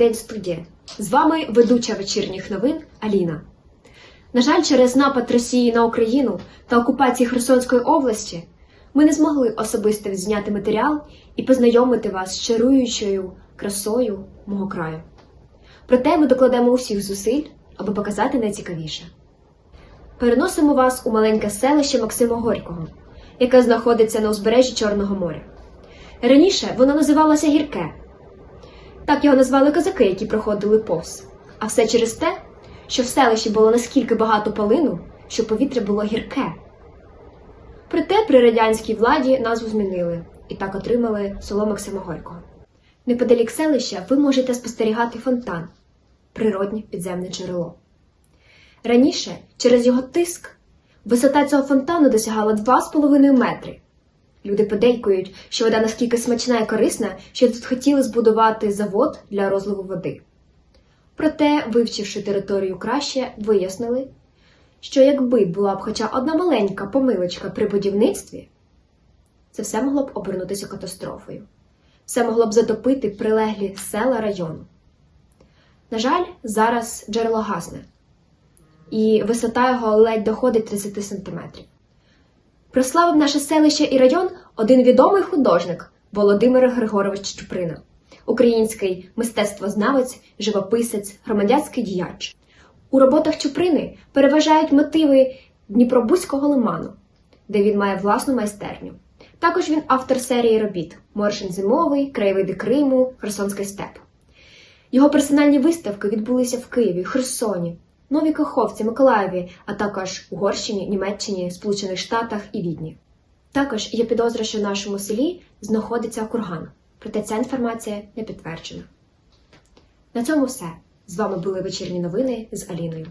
день, студія. З вами ведуча вечірніх новин Аліна. На жаль, через напад Росії на Україну та окупації Херсонської області ми не змогли особисто відзняти матеріал і познайомити вас з чаруючою красою мого краю. Проте ми докладемо усіх зусиль, аби показати найцікавіше. Переносимо вас у маленьке селище Максима Горького, яке знаходиться на узбережжі Чорного моря. Раніше воно називалося Гірке. Так його назвали козаки, які проходили повз. А все через те, що в селищі було наскільки багато полину, що повітря було гірке. Проте при радянській владі назву змінили і так отримали село Максима Горького. Неподалік селища ви можете спостерігати фонтан природнє підземне джерело. Раніше, через його тиск, висота цього фонтану досягала 2,5 метри. Люди подейкують, що вода наскільки смачна і корисна, що тут хотіли збудувати завод для розливу води. Проте, вивчивши територію краще, вияснили, що якби була б хоча одна маленька помилочка при будівництві, це все могло б обернутися катастрофою. Все могло б затопити прилеглі села району. На жаль, зараз джерело гасне, і висота його ледь доходить 30 сантиметрів. Прославив наше селище і район один відомий художник Володимир Григорович Чуприна, український мистецтвознавець, живописець, громадянський діяч. У роботах Чуприни переважають мотиви Дніпробузького лиману, де він має власну майстерню. Також він автор серії робіт Моршин зимовий, Краєвиди Криму, Херсонський степ. Його персональні виставки відбулися в Києві, Херсоні, Новій Каховці, Миколаєві, а також Угорщині, Німеччині, Сполучених Штатах і Відні. Також є підозра, що в нашому селі знаходиться курган, проте ця інформація не підтверджена. На цьому все. З вами були вечірні новини з Аліною.